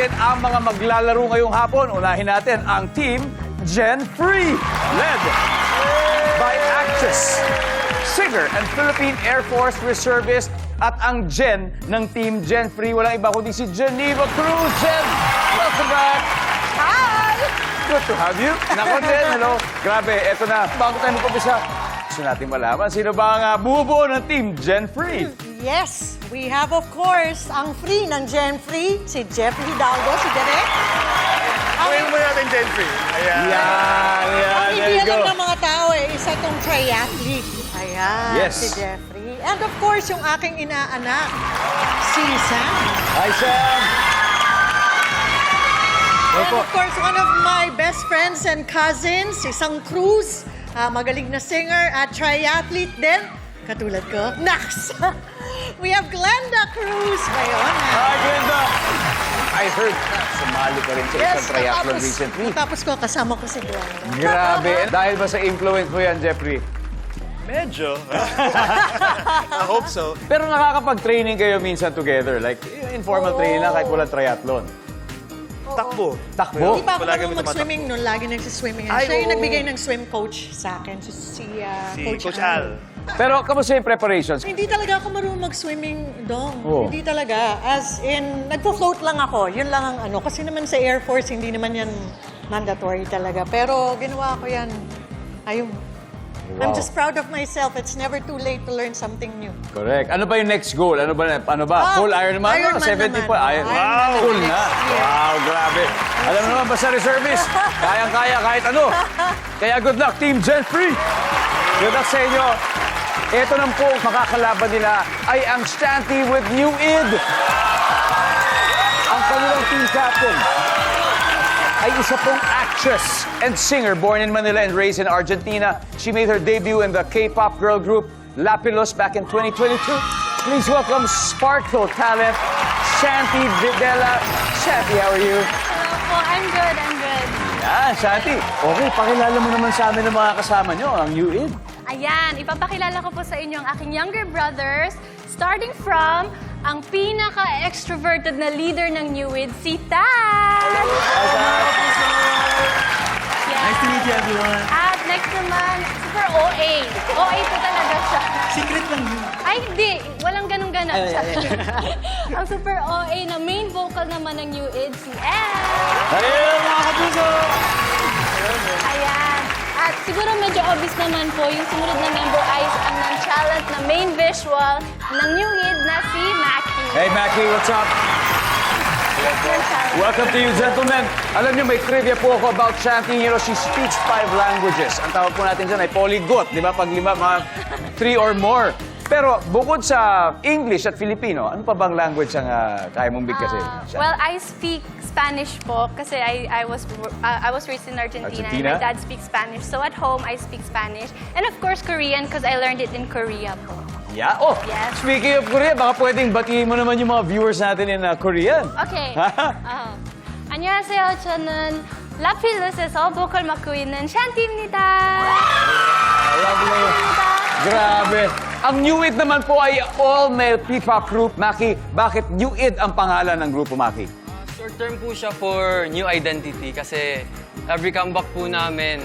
natin ang mga maglalaro ngayong hapon. Unahin natin ang Team Gen Free, led by actress, singer, and Philippine Air Force Reservist at ang Gen ng Team Gen Free. Walang iba kundi si Geneva Cruz. Gen, welcome back! Hi! Good to have you. Nako, Jen, hello. Grabe, eto na. Bago tayo mag-umpisa, gusto natin malaman sino ba ang uh, bubuo ng Team Gen Free? Yes, we have of course ang free ng Gen Free, si Jeff Hidalgo, si Derek. Ang, Gawin mo natin Gen Free. Ayan. Yan, yan, ang there hindi you alam ng mga tao eh, isa tong triathlete. Ayan, Yes. si Jeffrey. And of course, yung aking inaanak, si Sam. Hi, Sam. And of course, one of my best friends and cousins, si Sang Cruz, ah, magaling na singer at triathlete din. Katulad ko. Nax! We have Glenda Cruz ngayon. Hi, Glenda. I heard sumali ka rin sa isang triathlon natapos- recently. Natapos ko, kasama ko si Glenda. Grabe. Dahil ba sa influence mo yan, Jeffrey? Medyo. I hope so. Pero nakakapag-training kayo minsan together. Like, informal Oo. training lang kahit walang triathlon. Takbo. Takbo. Hindi pa ako Palagi marunong mag-swimming noon. Lagi nagsiswimming. Ay, Siya yung oo. nagbigay ng swim coach sa akin. Si, si, ah, Si Coach, Coach Al. Pero kamusta yung preparations? Hindi talaga ako marunong mag-swimming, Dong. Oo. Hindi talaga. As in, nagpo-float lang ako. Yun lang ang ano. Kasi naman sa Air Force, hindi naman yan mandatory talaga. Pero ginawa ko yan. Ayun. I'm Wow. just proud of myself. It's never too late to learn something new. Correct. Ano ba yung next goal? Ano ba? Ano ba? Ah, Full Ironman? Ironman 70 naman. po. Iron. Ironman Wow! naman Full na. next year. Wow, grabe. Alam mo naman, basta reservist. Kayang-kaya kahit ano. Kaya good luck, Team Gen Free. Good luck sa inyo. Ito nang po makakalaban nila ay ang Shanty with New Id. Ang kanilang team captain ay isa pong actress and singer born in Manila and raised in Argentina. She made her debut in the K-pop girl group Lapilus back in 2022. Please welcome Sparkle talent, Shanti Videla. Shanti, how are you? Hello po, I'm good, I'm good. Yan, Shanti. Okay, pakilala mo naman sa amin ng mga kasama nyo, ang New Id. Ayan, ipapakilala ko po sa inyo ang aking younger brothers, starting from ang pinaka-extroverted na leader ng New Wid, si Tad! Yes. Nice to meet you, everyone. At next naman, super OA. OA po talaga siya. Secret lang yun. Ay, hindi. Walang ganun ganon siya. ang super OA na main vocal naman ng New Id, si Elle. Ayun, mga kapuso! Ayan. At siguro medyo obvious naman po, yung sumunod na member ay ang non-challenge na main visual ng New Kid na si Mackie. Hey, Mackie, what's up? Welcome to you, gentlemen. Alam niyo, may trivia po ako about. You know, she speaks five languages. Ang tawag po natin dyan ay polyglot, di ba? Pag lima, mga three or more. Pero bukod sa English at Filipino, ano pa bang language ang ah, kaya mong bigkasin? Uh, well, I speak Spanish po kasi I, I was uh, I was raised in Argentina, Argentina? and my dad speaks Spanish. So at home, I speak Spanish. And of course, Korean because I learned it in Korea po. Yeah. Oh, Yes. speaking of Korea, baka pwedeng batiin mo naman yung mga viewers natin in ah, Korean. Okay. 어. 안녕하세요. 저는 라필루스에서 보컬 맡고 있는 샨티입니다. Lovely. Grabe. Ang New It naman po ay all-male P-pop group. Maki, bakit New It ang pangalan ng grupo, Maki? Short term po siya for new identity kasi every comeback po namin,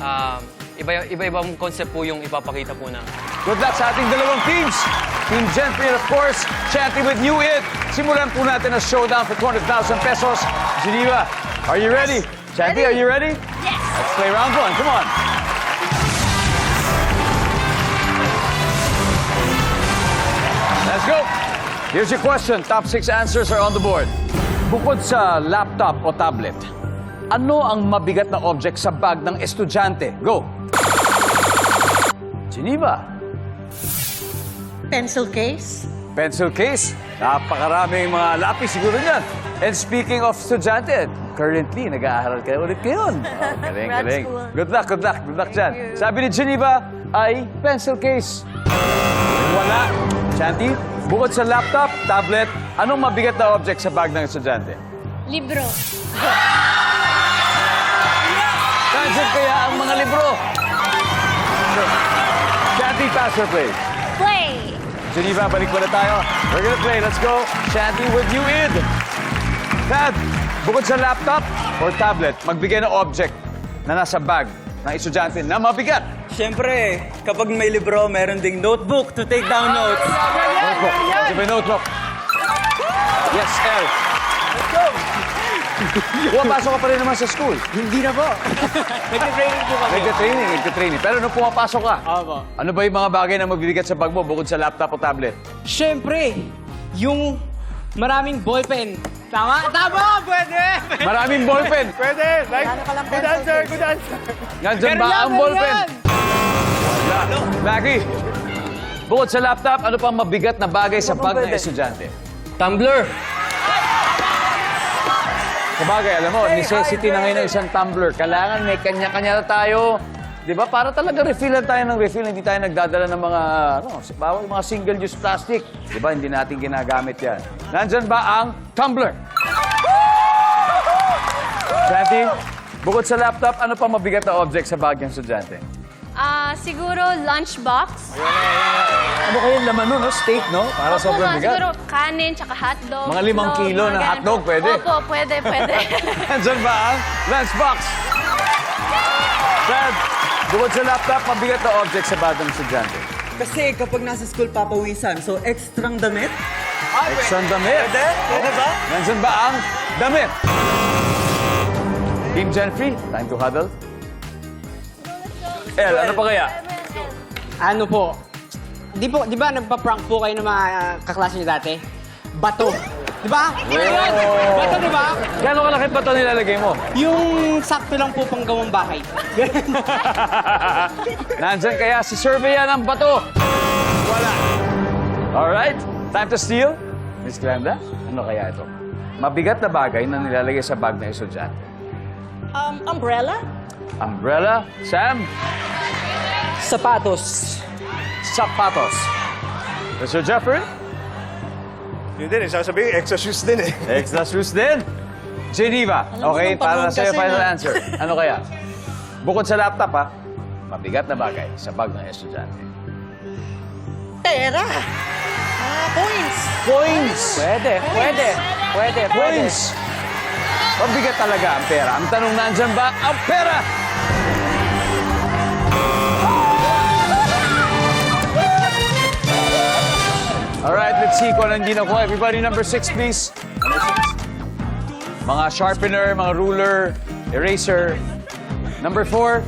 um, iba, iba-ibang concept po yung ipapakita po namin. Good luck sa ating dalawang teams. Team Gentry and of course, Chanty with New It. Simulan po natin ang showdown for 200,000 pesos. Geneva, are you ready? Chanty, are you ready? Yes. Let's play round one. Come on. Let's go. Here's your question. Top six answers are on the board. Bukod sa laptop o tablet, ano ang mabigat na object sa bag ng estudyante? Go. Geneva. Pencil case. Pencil case. Napakaraming mga lapis siguro niyan. And speaking of estudyante, currently, nag-aaral kayo ulit ngayon. Oh, galing, Grad galing. school. Good luck, good luck, good luck dyan. you. Sabi ni Geneva ay pencil case. Wala. Shanti, bukod sa laptop, tablet, anong mabigat na object sa bag ng estudyante? Libro. Nasaan kaya ang mga libro? Shanti, pass or play? Play. Geneva, balik muna tayo. We're gonna play. Let's go. Shanti with you, Id. Dad, bukod sa laptop or tablet, magbigay ng object na nasa bag ng estudyante na mabigat. Siyempre, kapag may libro, meron ding notebook to take down notes. Notebook. Me notebook. Yes, L. Let's go. Pumapasok ka pa rin naman sa school. Hindi na po. Nag-training po kami. Nagka-training, nagka-training. Pero nung pumapasok ka, Opo. ano ba yung mga bagay na mabibigat sa bag mo bukod sa laptop o tablet? Siyempre, yung maraming ballpen. Tama? Tama! Pwede! Maraming ballpen. Pwede. Like, good answer, good answer. Nandyan ba ang ballpen? Wala. Maggie, bukod sa laptop, ano pang mabigat na bagay sa bag ng estudyante? Tumbler. Sabagay, alam mo, necessity na ngayon ng isang tumbler. Kailangan may kanya-kanya na tayo. Di ba? Para talaga refillan tayo ng refill. Hindi tayo nagdadala ng mga, ano, bawal mga single-use plastic. Di ba? Hindi natin ginagamit yan. Nandyan ba ang tumbler? Santi, bukod sa laptop, ano pa mabigat na object sa bag ng estudyante? Ah, siguro lunchbox. Ano kayang laman nun, no? Steak, no? Para Opo, sobrang mga bigat. siguro kanin, tsaka hotdog. Mga limang itlog, kilo mga na ganun hotdog, po. pwede? Opo, pwede, pwede. Nandyan ba ang lunchbox? Dad, bukod sa laptop, mabigat na object sa bag ng estudyante. Kasi kapag nasa school papawisan, so extrang damit. Extra damit. Pwede? Pwede ba? Nandyan ba ang damit? Team Genfrey, time to huddle. El, ano pa kaya? Ano po? Di po, di ba nagpa-prank po kayo ng mga uh, kaklase niyo dati? Bato. Di ba? Yun! Bato, di ba? Gano'ng kalaki ba ito nilalagay mo? Yung sakto lang po pang gawang bahay. Nandyan kaya si Surveyan ng bato? Wala. Alright, time to steal. Miss Glenda, ano kaya ito? Mabigat na bagay na nilalagay sa bag ng estudyante. Um, umbrella? Umbrella, Sam, Sapatos. sapatos. Mr. Jeffrey, Yun din eh, sasabihin, extra shoes din eh. extra shoes din. Geneva, Alam mo, okay, nung para panahon sa'yo final na- answer. Ano kaya? Bukod sa laptop, ha? Mabigat na bagay sa bag ng estudyante. Pera. Ah, coins. Coins! Pwede, pwede, pwede, pwede. Coins! Mabigat talaga ang pera. Ang tanong nandyan ba ang pera? Alright, let's see kung anong nakuha. Everybody, number six, please. Number six. Mga sharpener, mga ruler, eraser. Number four.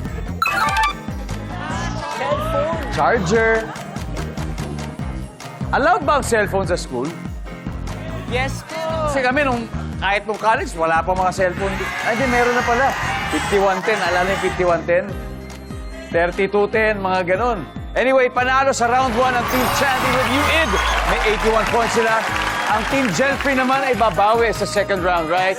Charger. Allowed ba ang cellphone sa school? Yes po. Kasi kami nung kahit nung college, wala pa mga cellphone. Ay, di, meron na pala. 5110, alala yung 5110? 3210, mga ganun. Anyway, panalo sa round 1 ang Team Chanty with UID. May 81 points sila. Ang Team Gelfrey naman ay babawi sa second round, right?